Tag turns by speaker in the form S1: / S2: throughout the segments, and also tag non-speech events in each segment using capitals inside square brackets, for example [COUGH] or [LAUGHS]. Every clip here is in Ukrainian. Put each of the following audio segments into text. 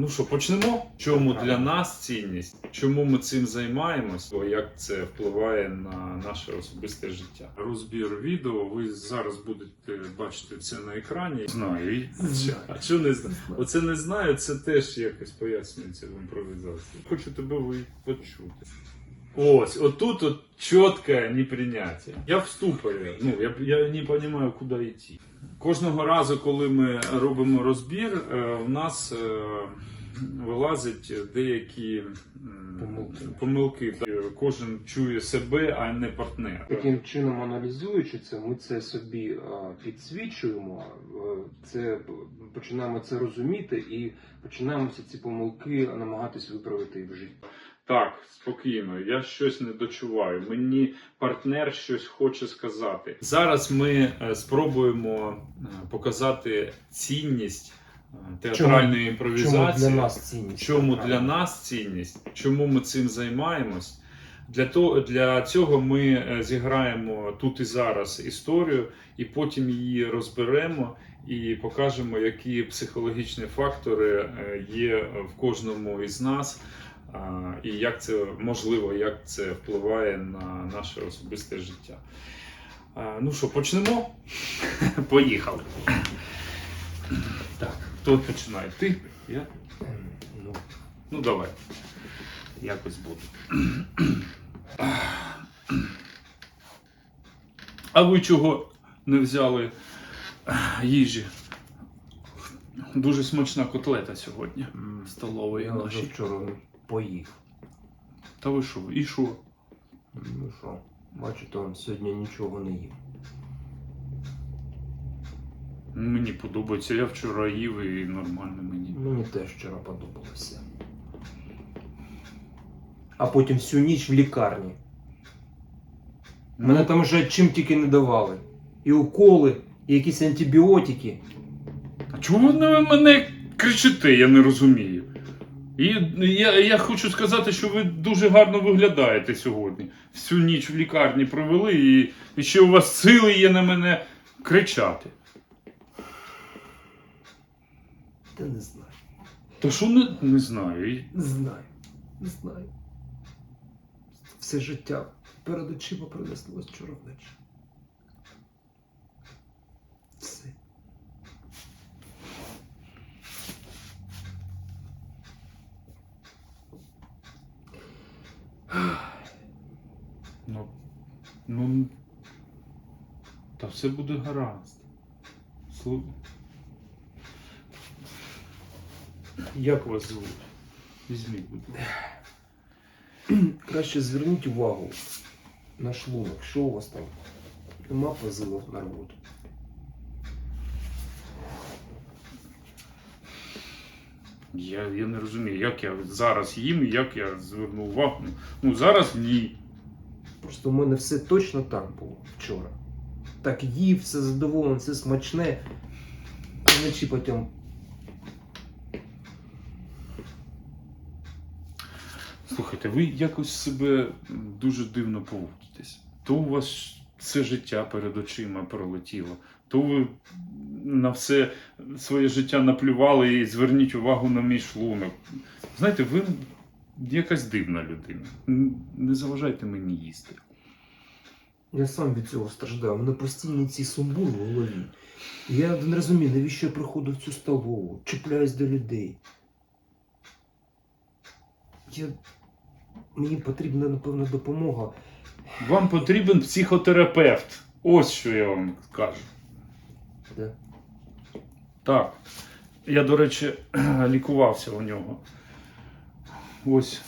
S1: Ну що, почнемо? Чому для нас цінність? Чому ми цим займаємось? Бо як це впливає на наше особисте життя? Розбір відео. Ви зараз будете бачити це на екрані. Знаю. А що не знаю? Оце не знаю, це теж якось пояснюється в імпровізації. Хочу тебе почути. Ось, отут от чітке неприйняття. Я в ступорі. Ну, я, я не розумію, куди йти. Кожного разу, коли ми робимо розбір, е, в нас е, вилазять деякі
S2: Помилки.
S1: помилки. Кожен чує себе, а не партнера.
S2: Таким чином, аналізуючи це, ми це собі підсвічуємо, е, це починаємо це розуміти і починаємося ці помилки намагатись виправити в житті.
S1: Так, спокійно, я щось не дочуваю. Мені партнер щось хоче сказати. Зараз ми е, спробуємо е, показати цінність е, театральної імпровізації.
S2: Чому для нас цінність?
S1: Чому для нас цінність? Чому ми цим займаємось? Для того для цього ми зіграємо тут і зараз історію, і потім її розберемо і покажемо, які психологічні фактори є в кожному із нас, і як це можливо, як це впливає на наше особисте життя. Ну що, почнемо? [LAUGHS] Поїхали. Так, хто починає? Ти? Я?
S2: Ну,
S1: Ну, давай. Якось буде. [CLEARS THROAT] А ви чого не взяли їжі? Дуже смачна котлета сьогодні. Столової нашій.
S2: вчора поїв.
S1: Та ви що? І що?
S2: Ну що, бачите, он сьогодні нічого не їв.
S1: Мені подобається. Я вчора їв і нормально мені.
S2: Мені теж вчора подобалося. А потім всю ніч в лікарні. Мене там вже чим тільки не давали. І уколи, і якісь антибіотики.
S1: А чого ви на мене кричите, я не розумію. І я, я хочу сказати, що ви дуже гарно виглядаєте сьогодні. Всю ніч в лікарні провели, і, і ще у вас сили є на мене кричати.
S2: Та не знаю.
S1: Та що не, не знаю.
S2: Не знаю. Не знаю. Все життя перед очима пронеслось вчора вночі. Все.
S1: Ну, ну, та все буде гаразд. Слу... Як вас звуть? Візьміть, будь ласка.
S2: Краще зверніть увагу на шлунок. Що у вас там? Нема позивів на роботу.
S1: Я, я не розумію, як я зараз їм як я зверну увагу. Ну, зараз ні.
S2: Просто у мене все точно так було вчора. Так їв, все задоволений, все смачне. А вночі потім.
S1: Слухайте, ви якось себе дуже дивно поводитесь. То у вас все життя перед очима пролетіло, то ви на все своє життя наплювали і зверніть увагу на мій шлунок. Знаєте, ви якась дивна людина. Не заважайте мені їсти.
S2: Я сам від цього страждаю. У мене постійні ці сумбури в голові. І Я не розумію, навіщо я приходив в цю столову, чіпляюсь до людей. Я... Мені потрібна, напевно, допомога.
S1: Вам потрібен психотерапевт. Ось що я вам кажу. Так. Я, до речі, [CLEARS THROAT] лікувався у нього. Ось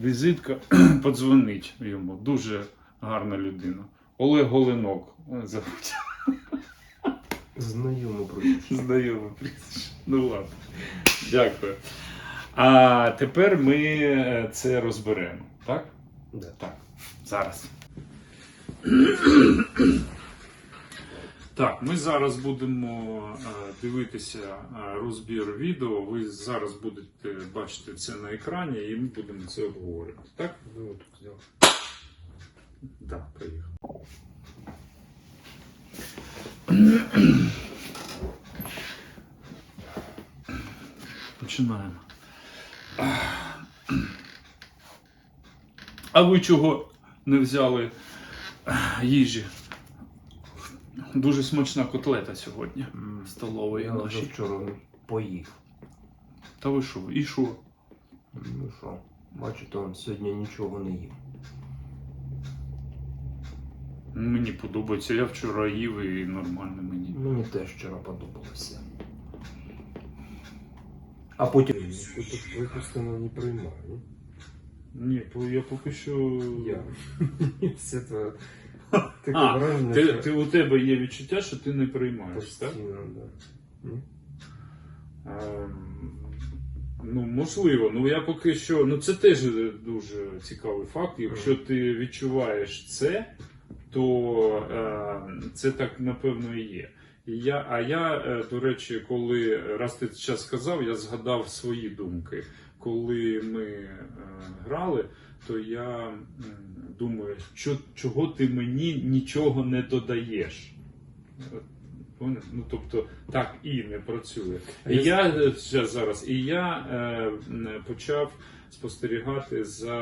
S1: візитка. [CLEARS THROAT] Подзвонить йому. Дуже гарна людина. Олег зовуть. [LAUGHS]
S2: Знайомо прізвище.
S1: Знайоме прізвище. Ну ладно. Дякую. А тепер ми е, це розберемо. Так?
S2: Да.
S1: Так. Зараз. [CLEARS THROAT] Так, ми зараз будемо е, дивитися е, розбір відео. Ви зараз будете бачити це на екрані, і ми будемо це обговорювати. Так?
S2: Ну.
S1: Так, поїхали. Починаємо. А ви чого не взяли їжі? Дуже смачна котлета сьогодні в столовій
S2: Я вже вчора поїв.
S1: Та ви що? І що?
S2: Ну що, бачите, сьогодні нічого не їв.
S1: Мені подобається. Я вчора їв і нормально мені.
S2: Мені теж вчора подобалося. А потім. Випустимо не приймаю.
S1: Ні, я поки що.
S2: Я. [LAUGHS] Все це таке
S1: А,
S2: враження,
S1: Ти,
S2: що
S1: ти, у тебе є відчуття, що ти не приймаєш, так?
S2: да. Ні?
S1: Ем, Ну, можливо, ну я поки що. Ну це теж дуже цікавий факт. Якщо ти відчуваєш це, то е, це так напевно і є. І я, а я, е, до речі, коли раз ти час сказав, я згадав свої думки. Коли ми е, грали, то я м, думаю, що, чого ти мені нічого не додаєш. Поняв? Ну, тобто, так і не працює. І
S2: я-
S1: е, зараз, і я е, почав спостерігати за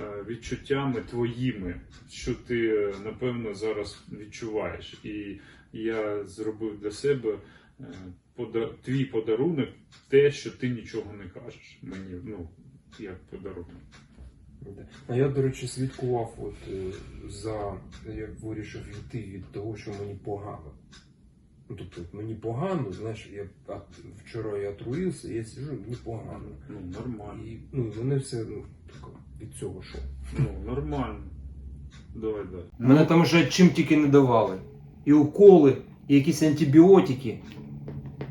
S1: е, відчуттями твоїми, що ти е, напевно зараз відчуваєш. І я зробив для себе е, пода- твій подарунок, те, що ти нічого не кажеш мені, ну як подарунок.
S2: А я, до речі, слідкував от, е, за. Я вирішив йти від того, що мені погано. Ну, тобто, мені погано, знаєш, я а, вчора я отруївся, я сижу, мені погано.
S1: Ну нормально.
S2: І ну, мене все ну, тако, від цього що.
S1: Ну нормально. Давай далі.
S2: Мене там вже чим тільки не давали. І уколи, і якісь антибіотики.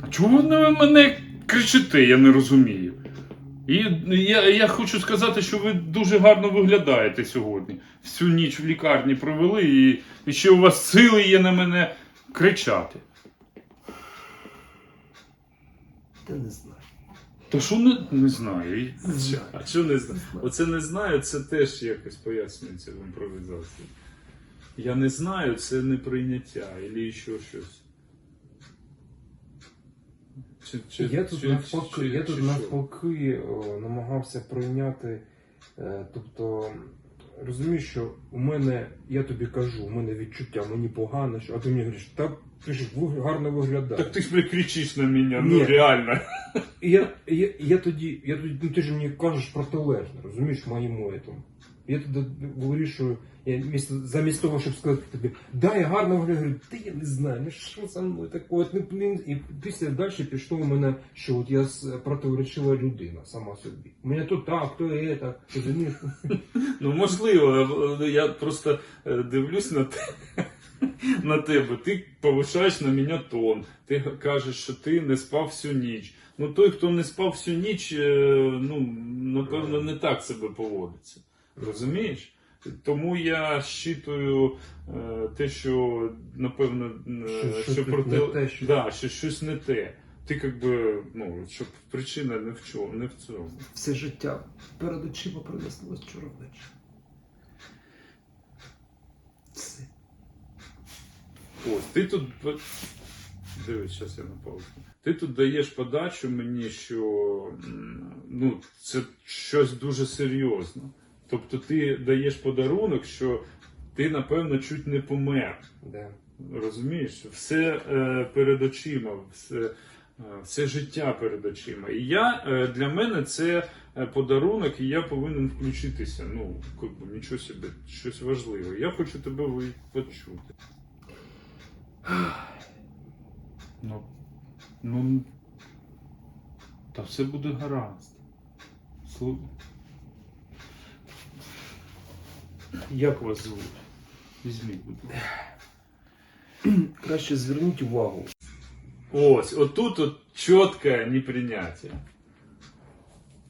S1: А чому ви на мене кричите, я не розумію. І я, я хочу сказати, що ви дуже гарно виглядаєте сьогодні. Всю ніч в лікарні провели, і, і ще у вас сили є на мене кричати.
S2: Та не знаю.
S1: Та що не, не знаю.
S2: Знаю.
S1: А що не знаю? Оце не знаю, це теж якось пояснюється в імпровізації. Я не знаю, це не прийняття, або ще щось. Чи, чи,
S2: я тут
S1: чи-
S2: навпаки,
S1: чи-
S2: я тут
S1: чи
S2: навпаки о, намагався прийняти. Е, тобто, розумієш, що у мене, я тобі кажу, у мене відчуття, мені погано, що, а ти мені говориш, так ти ж гарно виглядаєш.
S1: Так ти ж кричиш на мене,
S2: Ні.
S1: ну реально.
S2: Я, я, я тоді, я тоді, ну ти ж мені кажеш протилежне, розумієш, моєму. Я тоді вирішую, я місто, замість того, щоб сказати тобі, да, я гарно говорю, ти я не знаю, ну що со мною таке, не, не, і після далі пішло у мене, що от я противоречива людина сама собі. У мене то так, то і це, розумієш?
S1: Ну можливо, я просто е, дивлюсь на те. [LAUGHS] На тебе, ти повишаєш на мене тон, ти кажеш, що ти не спав всю ніч. Ну той, хто не спав всю ніч, е, ну напевно, не так себе поводиться. Розумієш? Тому я щитую е, те, що напевно е,
S2: Що- що
S1: проти...
S2: не те, що-
S1: да, що щось не те. Ти якби, ну, щоб причина не в чому, не в цьому.
S2: Все життя перед очима принеслось вчора ввечері. Все.
S1: Ось, ти тут. Дивись, зараз я на паузу. Ти тут даєш подачу мені, що ну, це щось дуже серйозне. Тобто ти даєш подарунок, що ти, напевно, чуть не помер.
S2: Да.
S1: Розумієш? Все е, перед очима, все, е, все життя перед очима. І я е, для мене це е, подарунок, і я повинен включитися. Ну, нічого собі, щось важливе. Я хочу тебе почути. Ну, ну, та все буде гаразд. Слу... Як вас звуть? Візьміть, будь ласка. [CLEARS THROAT]
S2: Краще зверніть увагу.
S1: Ось, отут от чітке неприйняття.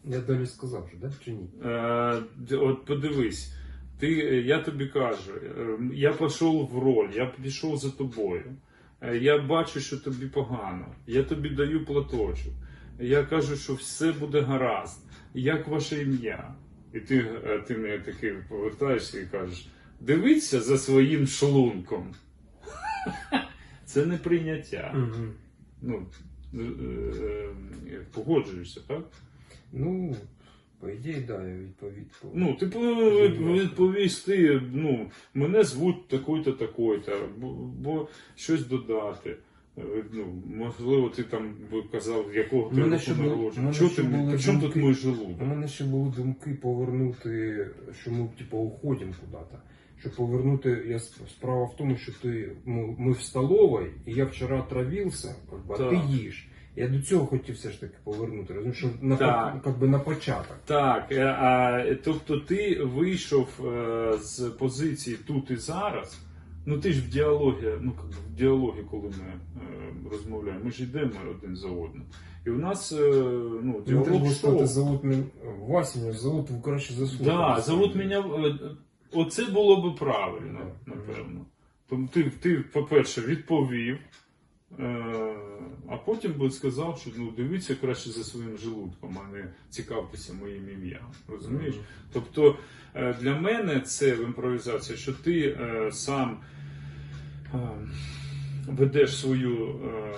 S2: Я далі сказав же, да? Чи ні?
S1: Е, от подивись, ти, я тобі кажу, е, я пішов в роль, я пішов за тобою. Е, Я бачу, що тобі погано. Я тобі даю платочок. Я кажу, що все буде гаразд. Як ваше ім'я? І ти, е, ти мені такий повертаєшся і кажеш: дивіться за своїм шлунком. [LAUGHS] Це не прийняття.
S2: Угу.
S1: Ну, е, е, погоджуєшся, так?
S2: Ну, ідеї, да, я відповідь. по-
S1: Ну, ти повинен відповісти, ну, мене звуть такий-то, такий-то, бо, бо щось додати. Ну, можливо, ти там би казав, якого ти року народження. Чого ти, при чому тут
S2: думки-
S1: мій
S2: У мене ще були думки повернути, що ми типу, уходимо куди-то. Щоб повернути, я справа в тому, що ти ми, ми в столовій, і я вчора травився, а
S1: Так.
S2: ти їш. Я до цього хотів все ж таки повернути. Розумієш, що на,
S1: Так.
S2: как би, на початок.
S1: Так, е, а, тобто ти вийшов е, з позиції тут і зараз. Ну ти ж в діалогі, ну в діалогі, коли ми е, розмовляємо, ми ж йдемо один за одним. І у нас е, ну,
S2: Не
S1: діалог
S2: було сказати,
S1: шов.
S2: зовут мене зовут, ви краще заслухайте.
S1: Да, зовут мене. е, Оце було би правильно, напевно. Тому ти, ти, по-перше, відповів, е, а потім би сказав, що ну, дивіться краще за своїм желудком, а не цікавтеся моїм ім'ям. Розумієш? Тобто е, для мене це в імпровізації, що ти е, сам ведеш свою. е,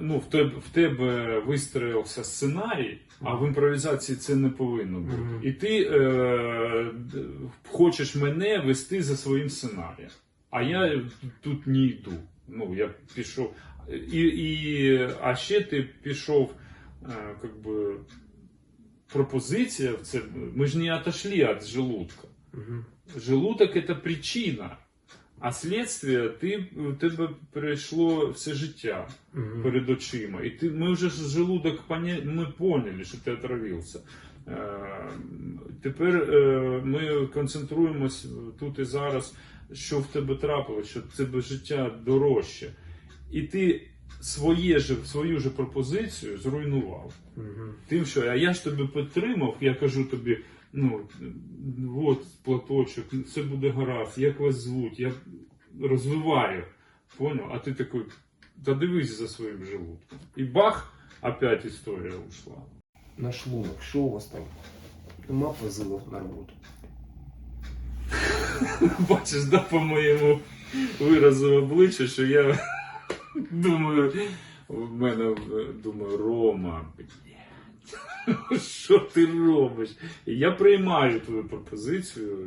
S1: Ну, в тебе, в тебе вистроївся сценарій, а в імпровізації це не повинно бути.
S2: Мгм.
S1: І ти е, хочеш мене вести за своїм сценарієм. А я тут не йду. Ну, я пішов. І, і, а ще ти пішов, е, как би, пропозиція, в це, ми ж не отошли від желудка.
S2: Мгм.
S1: Желудок это причина, а слідствие ти, у тебе пройшло все життя
S2: Мгм.
S1: перед очима. І ти, ми вже з желудок поня... ми поняли, що ти отравився. Е, тепер е, ми концентруємось тут і зараз, що в тебе трапилось, що в тебе життя дорожче. І ти своє же, свою же пропозицію зруйнував.
S2: Мгм.
S1: Тим, що а я ж тебе підтримав, я кажу тобі, ну от платочок, все буде гаразд, як вас звуть, я розвиваю. Понял? А ти такий, та дивись за своїм желудком. І бах, опять історія ушла.
S2: На шлунок, що у вас там? Нема позивів на роботу. [LAUGHS]
S1: Бачиш, да, по моєму виразу обличчя, що я [LAUGHS] думаю, в мене думаю, Рома, [LAUGHS] що ти робиш? Я приймаю твою пропозицію.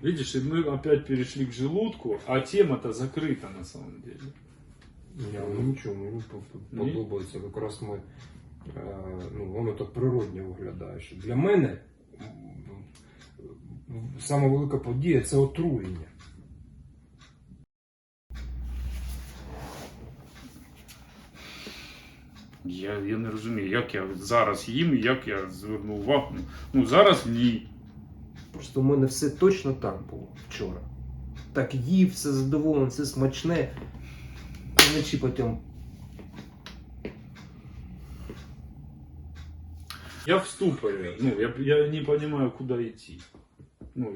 S1: Видишь, и мы опять перешли к желудку, а тема-то закрыта на самом деле.
S2: Ні, ну нічого, мені по-
S1: Ні?
S2: подобається. Якраз ми, е, ну, воно так природньо виглядає. Що для мене сама велика подія це отруєння.
S1: Я, я не розумію, як я зараз їм, і як я звернув увагу. Ну зараз ні.
S2: Просто у мене все точно так було вчора. Так їв, все задоволений, все смачне. А вночі потім.
S1: Я в ступорі. Ну, я, я не розумію, куди йти. Ну,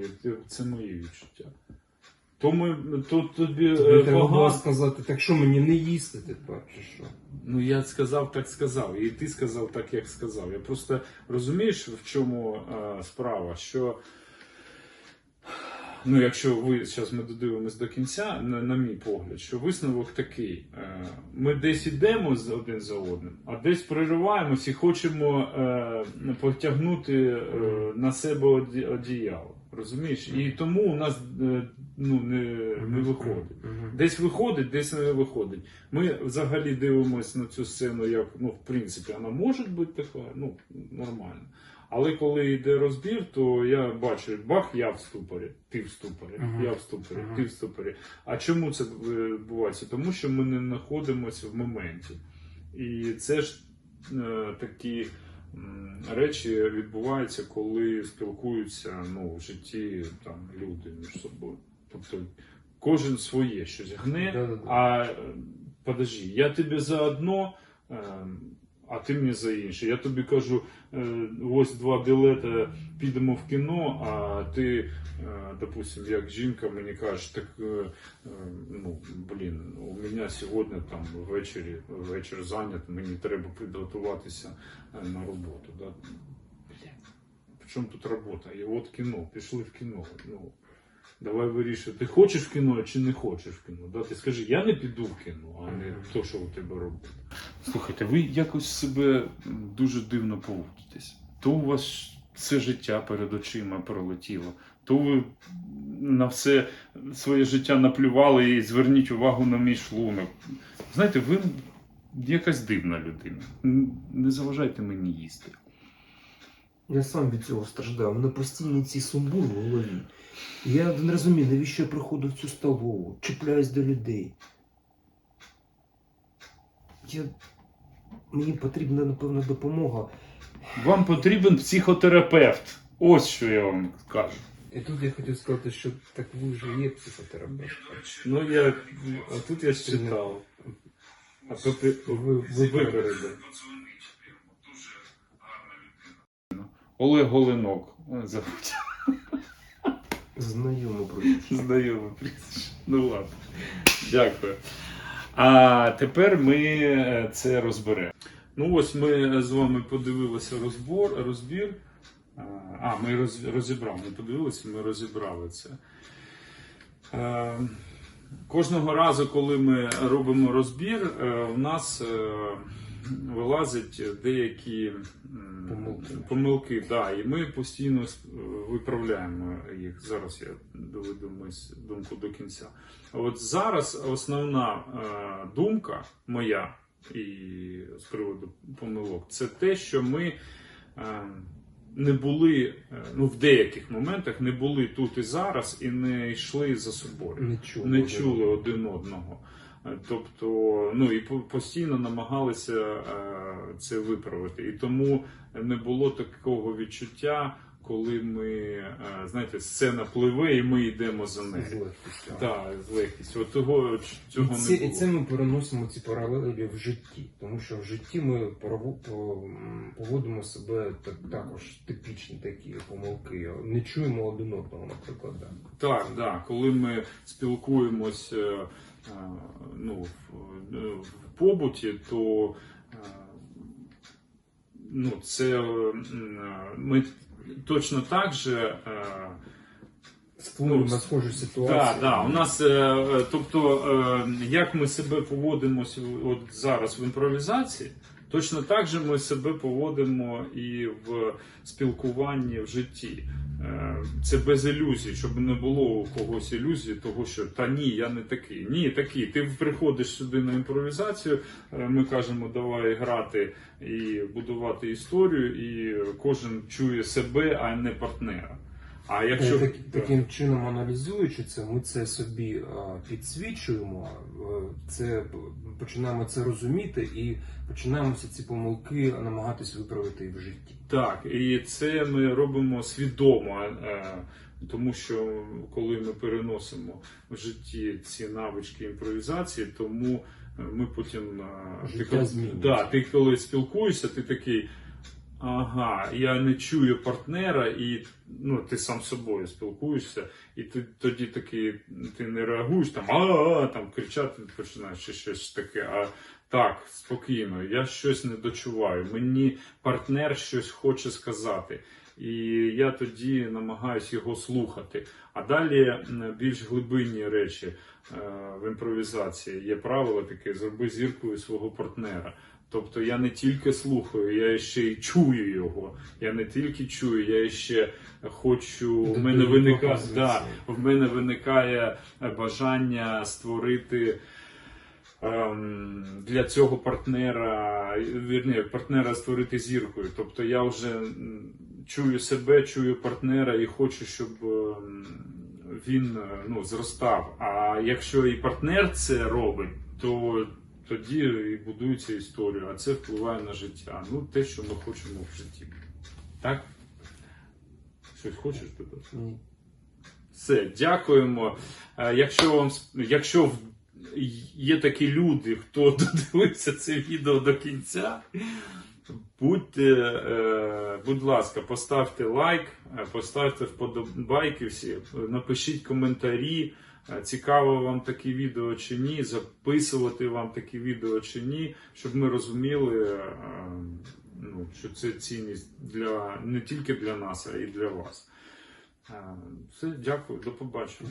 S1: це, моє відчуття. То ми то тобі
S2: Тобі
S1: е,
S2: треба було сказати, так що мені не їсти тепер, чи що?
S1: Ну я сказав, так сказав, і ти сказав так, як сказав. Я просто розумієш, в чому е, справа, що. Ну, якщо ви зараз ми додивимось до кінця, на, на мій погляд, що висновок такий: е, ми десь ідемо з один за одним, а десь прориваємось і хочемо е, потягнути е, на себе оді- одіяло. Розумієш? І тому у нас е, ну, не, не виходить. Десь виходить, десь не виходить. Ми взагалі дивимося на цю сцену, як ну, в принципі, вона може бути така, ну, нормально. Але коли йде розбір, то я бачу, бах, я в ступорі, ти в ступорі,
S2: Мгм.
S1: я в ступорі,
S2: Мгм.
S1: ти в ступорі. А чому це відбувається? Тому що ми не знаходимося в моменті. І це ж е, такі м, речі відбуваються, коли спілкуються ну, в житті там, люди між собою. Тобто кожен своє щось гне, а е, подожди, я тобі за одно, е, а ти мені за інше. Я тобі кажу, е, ось два білети, підемо в кіно, а ти, е, допустим, як жінка мені кажеш, так е, ну, блін, у мене сьогодні там ввечері вечір зайнят, мені треба підготуватися на роботу. Да? Блін, в чому тут робота? І от кіно, пішли в кіно. Ну, давай вирішуй, ти хочеш в кіно чи не хочеш в кіно. Да? Ти скажи, я не піду в кіно, а не то, що у тебе робити. Слухайте, ви якось себе дуже дивно поводитесь. То у вас все життя перед очима пролетіло, то ви на все своє життя наплювали і зверніть увагу на мій шлунок. Знаєте, ви якась дивна людина. Не заважайте мені їсти.
S2: Я сам від цього страждав. У мене постійні ці сумбур в голові. Я не розумію, навіщо я приходив в цю столову, чіпляюсь до людей. Я... Мені потрібна, напевно, допомога.
S1: Вам потрібен психотерапевт. Ось що я вам кажу.
S2: І тут я хотів сказати, що так ви вже є психотерапевт.
S1: Ну я а тут я читав. А то ти
S2: Ви, ви
S1: випередив.
S3: Подзвонить прямо. Дуже гарна людина.
S1: Олег Голенок. Е, Забудь.
S2: знайомо прізвище.
S1: Знайоме прізвище. Ну ладно. Дякую. А тепер ми е, це розберемо. Ну ось ми з вами подивилися розбор, розбір. А, ми роз, розібрали. Ми подивилися, ми розібрали це. Е, Кожного разу, коли ми робимо розбір, е, у нас е, вилазять деякі
S2: Помилки.
S1: помилки да, і ми постійно виправляємо їх. Зараз я доведу думку до кінця. От зараз основна е, думка моя і з приводу помилок це те, що ми е, не були, е, ну в деяких моментах не були тут і зараз і не йшли за собою
S2: Не чув.
S1: не чули один одного. Е, Тобто, ну і по- постійно намагалися е, це виправити. І тому не було такого відчуття, коли ми, е, знаєте, сцена пливе і ми йдемо за
S2: З
S1: нею.
S2: легкістю.
S1: Так, з легкістю. От того
S2: І
S1: цього
S2: це,
S1: не
S2: і це ми переносимо ці паралелі в житті, тому що в житті ми поводимо себе так, також типічні такі помилки. Не чуємо один одного, наприклад. Да.
S1: Так, да. Коли ми спілкуємось ну, в, е, в побуті, то е, ну, це е, ми точно так же.
S2: Створюємо
S1: Ну,
S2: на схожу ситуацію.
S1: Так, да, у нас, тобто, як ми себе поводимося от зараз в імпровізації, точно так же ми себе поводимо і в спілкуванні в житті. Е, Це без ілюзій, щоб не було у когось ілюзії, того що та ні, я не такий. Ні, такий. Ти приходиш сюди на імпровізацію. е, Ми кажемо, давай грати і будувати історію, і кожен чує себе, а не партнера. А якщо
S2: Е, Так, таким чином аналізуючи це, ми це собі підсвічуємо, е, це починаємо це розуміти і починаємо всі ці помилки намагатись виправити в житті.
S1: Так, і це ми робимо свідомо, е, тому що коли ми переносимо в житті ці навички імпровізації, тому е, ми потім е,
S2: Життя змінюється.
S1: да, ти коли спілкуєшся, ти такий. Ага, я не чую партнера, і ну, ти сам з собою спілкуєшся, і ти тоді такий, ти не реагуєш там, а там кричати починаєш чи щось таке. А так, спокійно, я щось не дочуваю. Мені партнер щось хоче сказати. І я тоді намагаюся його слухати. А далі більш глибинні речі е, в імпровізації є правило таке: зроби зіркою свого партнера. Тобто я не тільки слухаю, я ще й чую його. Я не тільки чую, я ще хочу. У мене виникає да, в мене виникає е, бажання створити ем, для цього партнера, вірні, партнера створити зіркою. Тобто я вже чую себе, чую партнера і хочу, щоб ем, він е, ну, зростав. А якщо і партнер це робить, то тоді і будується історія, а це впливає на життя. Ну, те, що ми хочемо в житті. Так? Щось хочеш додати?
S2: Ні.
S1: Все, дякуємо. Е, Якщо вам якщо є такі люди, хто [LAUGHS] додивився це відео до кінця, будьте, е, будь ласка, поставте лайк, е, поставте вподобайки всі, е, напишіть коментарі. Цікаво вам такі відео чи ні, записувати вам такі відео чи ні, щоб ми розуміли, е, ну, що це цінність для не тільки для нас, а й для вас. Е, Все, дякую, до побачення.